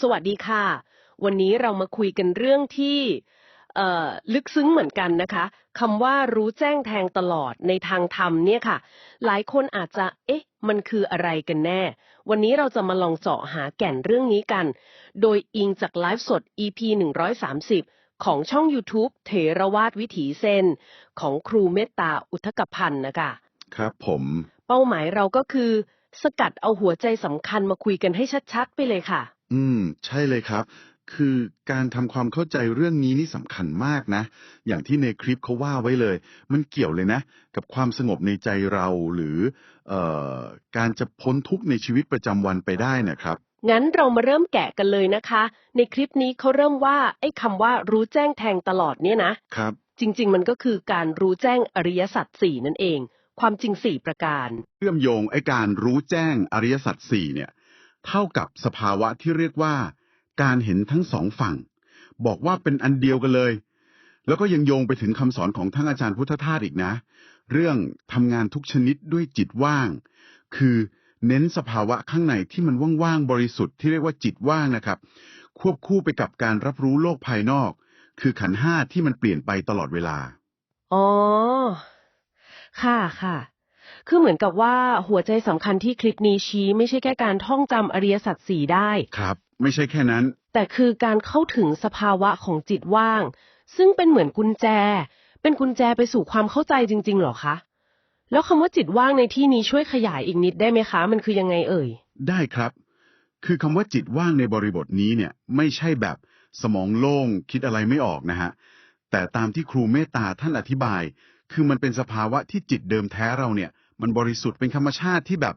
สวัสดีค่ะ วันนี้เรามาคุยกันเรื่องที่เอ่อลึกซึ้งเหมือนกันนะคะคำว่ารู้แจ้งแทงตลอดในทางธรรมเนี่ยค่ะ หลายคนอาจจะ เอ๊ะ มันคืออะไรกันแน่ วันนี้เราจะมาลองเจาะหาแก่นเรื่องนี้กัน โดยอิงจากไลฟ์สด EP 130 ของช่อง YouTube เถรวาทวิถีเซนของครูเมตตาอุทกพันธ์นะคะ ครับผม เป้าหมายเราก็คือ สกัดเอาหัวใจสำคัญมาคุยกันให้ชัดๆ ไปเลยค่ะ อืม ใช่เลยครับ คือการทำความเข้าใจเรื่องนี้นี่สำคัญมากนะ อย่างที่ในคลิปเขาว่าไว้เลย มันเกี่ยวเลยนะ กับความสงบในใจเราหรือ เอ่อ การจะพ้นทุกข์ในชีวิตประจำวันไปได้นะครับ งั้นเรามาเริ่มแกะกันเลยนะคะ ในคลิปนี้เขาเริ่มว่าไอ้คำว่ารู้แจ้งแทงตลอดเนี่ยนะ ครับ จริง ๆ มันก็คือการรู้แจ้งอริยสัจสี่นั่นเอง ความจริงสี่ประการ เชื่อมโยงไอ้การรู้แจ้งอริยสัจสี่เนี่ย เท่ากับสภาวะที่เรียกว่า การเห็นทั้งสองฝั่ง บอกว่าเป็นอันเดียวกันเลย แล้วก็ยังโยงไปถึงคำสอนของท่านอาจารย์พุทธทาสอีกนะ เรื่องทำงานทุกชนิดด้วยจิตว่าง คือเน้นสภาวะข้างในที่มันว่างๆ บริสุทธิ์ที่เรียกว่าจิตว่างนะครับ ควบคู่ไปกับการรับรู้โลกภายนอก คือขันห้าที่มันเปลี่ยนไปตลอดเวลา อ๋อ ค่ะค่ะ คือเหมือนกับว่าหัวใจสำคัญที่คลิปนี้ชี้ ไม่ใช่แค่การท่องจำอริยสัจสี่ได้ ครับ ไม่ใช่แค่นั้น แต่คือการเข้าถึงสภาวะของจิตว่าง ซึ่งเป็นเหมือนกุญแจ เป็นกุญแจไปสู่ความเข้าใจจริงๆเหรอคะ แล้วคำว่าจิตว่างในที่นี้ช่วยขยายอีกนิดได้ไหมคะ มันคือยังไงเอ่ย ได้ครับ คือคำว่าจิตว่างในบริบทนี้เนี่ย ไม่ใช่แบบสมองโล่งคิดอะไรไม่ออกนะฮะแต่ตามที่ครูเมตตาท่านอธิบาย คือมันเป็นสภาวะที่จิตเดิมแท้เราเนี่ย มันบริสุทธิ์เป็นธรรมชาติที่แบบ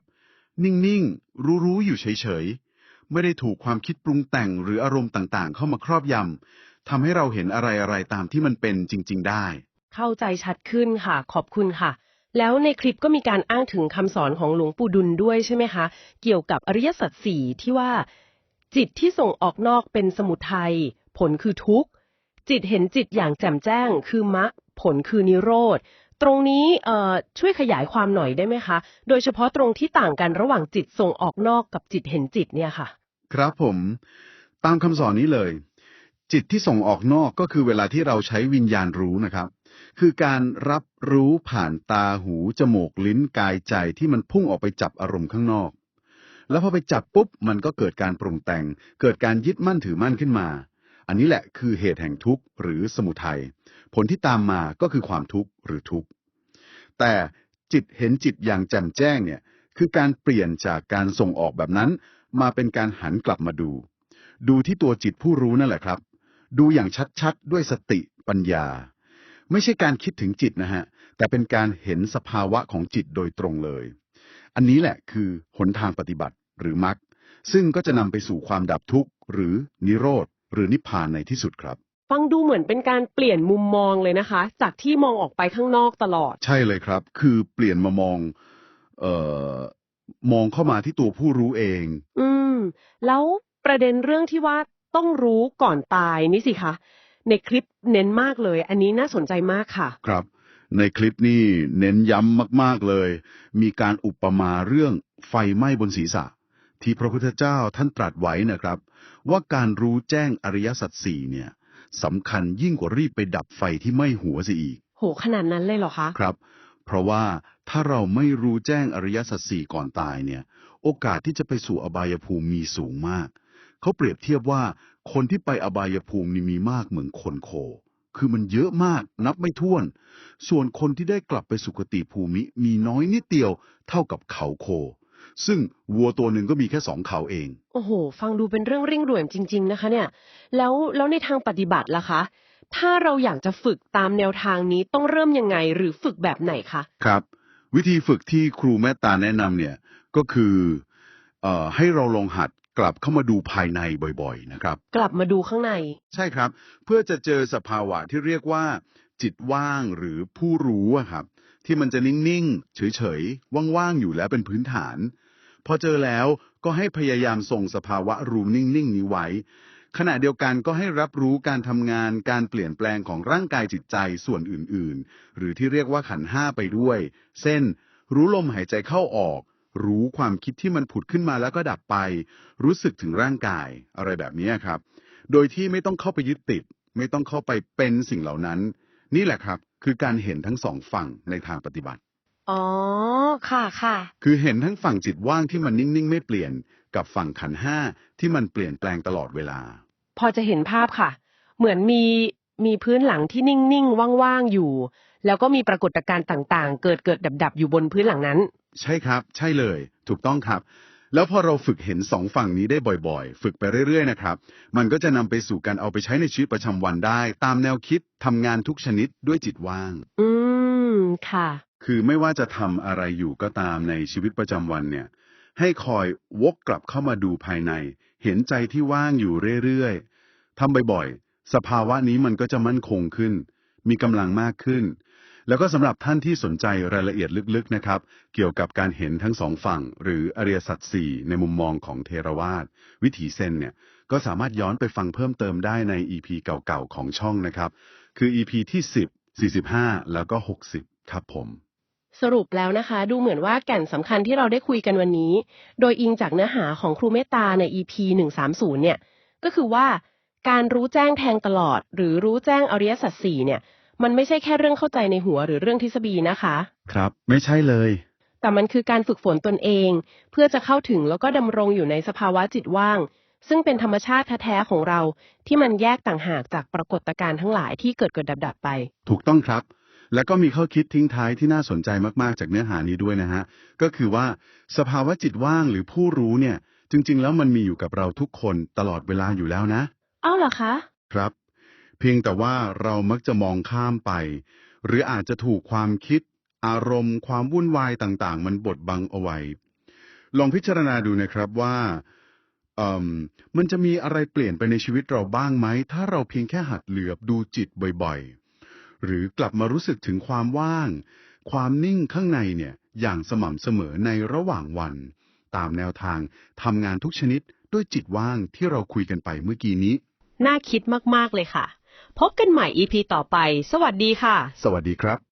นิ่งๆ รู้ๆ อยู่เฉยๆ ไม่ได้ถูกความคิดปรุงแต่งหรืออารมณ์ต่างๆ เข้ามาครอบยำทำให้เราเห็นอะไรๆ ตามที่มันเป็นจริง ๆ ได้ เข้าใจชัดขึ้นค่ะ ขอบคุณค่ะ แล้วในคลิปก็มีการอ้างถึงคำสอนของหลวงปู่ดุลด้วยใช่ไหมคะ เกี่ยวกับอริยสัจสี่ที่ว่า จิตที่ส่งออกนอกเป็นสมุทัยผลคือทุกข์จิตเห็นจิตอย่างแจ่มแจ้งคือมรรค ผลคือนิโรธ ตรงนี้ช่วยขยายความหน่อยได้ไหมคะ โดยเฉพาะตรงที่ต่างกันระหว่างจิตส่งออกนอกกับจิตเห็นจิตเนี่ยค่ะ ครับผมตามคำสอนนี้เลย จิตที่ส่งออกนอกก็คือเวลาที่เราใช้วิญญาณรู้นะครับ คือการรับรู้ผ่านตาหูจมูกลิ้นกายใจที่มันพุ่งออกไปจับอารมณ์ข้างนอก แล้วพอไปจับปุ๊บมันก็เกิดการปรุงแต่ง เกิดการยึดมั่นถือมั่นขึ้นมา อันนี้แหละคือเหตุแห่งทุกข์หรือสมุทัย ผลที่ตามมาก็คือความทุกข์หรือทุกข์ แต่จิตเห็นจิตอย่างแจ่มแจ้งเนี่ยคือการเปลี่ยนจากการส่งออกแบบนั้น มาเป็นการหันกลับมาดู ดูที่ตัวจิตผู้รู้นั่นแหละครับ ดูอย่างชัดๆ ด้วยสติปัญญา ไม่ใช่การคิดถึงจิตนะฮะ แต่เป็นการเห็นสภาวะของจิตโดยตรงเลย อันนี้แหละคือหนทางปฏิบัติหรือมรรคซึ่งก็จะนำไปสู่ความดับทุกข์ หรือนิโรธ หรือนิพพานในที่สุดครับ ฟังดูเหมือนเป็นการเปลี่ยนมุมมองเลยนะคะ จากที่มองออกไปข้างนอกตลอด ใช่เลยครับ คือเปลี่ยนมามอง เอ่อมองเข้ามาที่ตัวผู้รู้เอง อืม แล้วประเด็นเรื่องที่ว่าต้องรู้ก่อนตายนี่สิคะ ในคลิปเน้นมากเลย อันนี้น่าสนใจมากค่ะ ครับ ในคลิปนี้เน้นย้ำมากๆเลย มีการอุปมาเรื่องไฟไหม้บนศีรษะ ที่พระพุทธเจ้าท่านตรัสไว้นะครับ ว่าการรู้แจ้งอริยสัจสี่เนี่ย สำคัญยิ่งกว่ารีบไปดับไฟที่ไหม้หัวเสียอีก โหขนาดนั้นเลยเหรอคะ ครับ เพราะว่าถ้าเราไม่รู้แจ้งอริยสัจสี่ก่อนตายเนี่ย โอกาสที่จะไปสู่อบายภูมิมีสูงมาก เขาเปรียบเทียบว่าคนที่ไปอบายภูมินี่มีมากเหมือนคนโค คือมันเยอะมากนับไม่ถ้วน ส่วนคนที่ได้กลับไปสุคติภูมิมีน้อยนิดเดียวเท่ากับเขาโค ซึ่งวัวตัวหนึ่งก็มีแค่สองเขาเอง โอ้โห ฟังดูเป็นเรื่องเร่งด่วนจริง ๆ นะคะ เนี่ย แล้วแล้วในทางปฏิบัติล่ะคะ ถ้าเราอยากจะฝึกตามแนวทางนี้ต้องเริ่มยังไงหรือฝึกแบบไหนคะ ครับ วิธีฝึกที่ครูแม่ตาแนะนำเนี่ยก็คือเอ่อให้เราลองหัดกลับเข้ามาดูภายในบ่อยๆ นะครับ กลับมาดูข้างใน ใช่ครับ เพื่อจะเจอสภาวะที่เรียกว่า จิตว่างหรือผู้รู้อะครับ ที่มันจะนิ่ง ๆ เฉย ๆ ว่าง ๆ อยู่แล้วเป็นพื้นฐาน พอเจอแล้วก็ให้พยายามส่งสภาวะรู้นิ่ง ๆ นี้ไว้ ขณะเดียวกันก็ให้รับรู้การทำงานการเปลี่ยนแปลงของร่างกายจิตใจส่วนอื่น ๆ หรือที่เรียกว่าขันห้าไปด้วย เช่น รู้ลมหายใจเข้าออก รู้ความคิดที่มันผุดขึ้นมาแล้วก็ดับไป รู้สึกถึงร่างกาย อะไรแบบนี้ครับ โดยที่ไม่ต้องเข้าไปยึดติด ไม่ต้องเข้าไปเป็นสิ่งเหล่านั้น นี่แหละครับ คือการเห็นทั้งสองฝั่งในทางปฏิบัติ อ๋อ ค่ะค่ะ คือเห็นทั้งฝั่งจิตว่างที่มันนิ่งๆ ไม่เปลี่ยน กับฝั่งขันธ์ห้าที่มันเปลี่ยนแปลงตลอดเวลา พอจะเห็นภาพค่ะ เหมือนมีมีพื้นหลังที่นิ่งๆ ว่างๆ อยู่ แล้วก็มีปรากฏการณ์ต่างๆ เกิดเกิดดับดับๆ อยู่บนพื้นหลังนั้น ใช่ครับ ใช่เลย ถูกต้องครับ แล้วพอเราฝึกเห็นสองฝั่งนี้ได้บ่อยๆ ฝึกไปเรื่อยๆ นะครับ มันก็จะนำไปสู่การเอาไปใช้ในชีวิตประจำวันได้ ตามแนวคิดทำงานทุกชนิดด้วยจิตว่าง อืม ค่ะ คือไม่ว่าจะทำอะไรอยู่ก็ตามในชีวิตประจำวันเนี่ย ให้คอยวกกลับเข้ามาดูภายใน เห็นใจที่ว่างอยู่เรื่อยๆทำบ่อยๆ สภาวะนี้มันก็จะมั่นคงขึ้น มีกำลังมากขึ้น แล้วก็สำหรับท่านที่สนใจรายละเอียดลึกๆนะครับ เกี่ยวกับการเห็นทั้งสองฝั่ง หรืออริยสัจสี่ในมุมมองของเทรวาสวิถีเซนเนี่ยก็สามารถย้อนไปฟังเพิ่มเติมได้ใน EP เก่าๆของช่องนะครับ คือ EP ที่ 10 45 แล้วก็ 60 ครับผม สรุปแล้วนะคะ ดูเหมือนว่าแก่นสำคัญที่เราได้คุยกันวันนี้ โดยอิงจากเนื้อหาของครูเมตตาใน EP 130 เนี่ย ก็คือว่าการรู้แจ้งแทงตลอด หรือรู้แจ้งอริยสัจสี่เนี่ย มันไม่ใช่แค่เรื่องเข้าใจในหัวหรือเรื่องทฤษฎีนะคะ ครับ ไม่ใช่เลย แต่มันคือการฝึกฝนตนเอง เพื่อจะเข้าถึงแล้วก็ดำรงอยู่ในสภาวะจิตว่าง ซึ่งเป็นธรรมชาติแท้ๆของเราที่มันแยกต่างหากจากปรากฏการณ์ทั้งหลายที่เกิดเกิดดับดับๆไป ถูกต้องครับ แล้วก็มีข้อคิดทิ้งท้ายที่น่าสนใจมากๆ จากเนื้อหานี้ด้วยนะฮะ ก็คือว่าสภาวะจิตว่างหรือผู้รู้เนี่ย จริง ๆ แล้วมันมีอยู่กับเราทุกคนตลอดเวลาอยู่แล้วนะ เอ้าเหรอคะ ครับ เพียงแต่ว่าเรามักจะมองข้ามไป หรืออาจจะถูกความคิด อารมณ์ ความวุ่นวายต่างๆ มันบดบังเอาไว้ ลองพิจารณาดูนะครับว่าเอ่มมันจะมีอะไรเปลี่ยนไปในชีวิตเราบ้างไหม ถ้าเราเพียงแค่หัดเหลือบดูจิตบ่อยๆ หรือกลับมารู้สึกถึงความว่าง ความนิ่งข้างในเนี่ยอย่างสม่ำเสมอในระหว่างวัน ตามแนวทางทำงานทุกชนิดด้วยจิตว่างที่เราคุยกันไปเมื่อกี้นี้ น่าคิดมาก ๆ เลยค่ะ พบกันใหม่ EP ต่อไป สวัสดีค่ะ สวัสดีครับ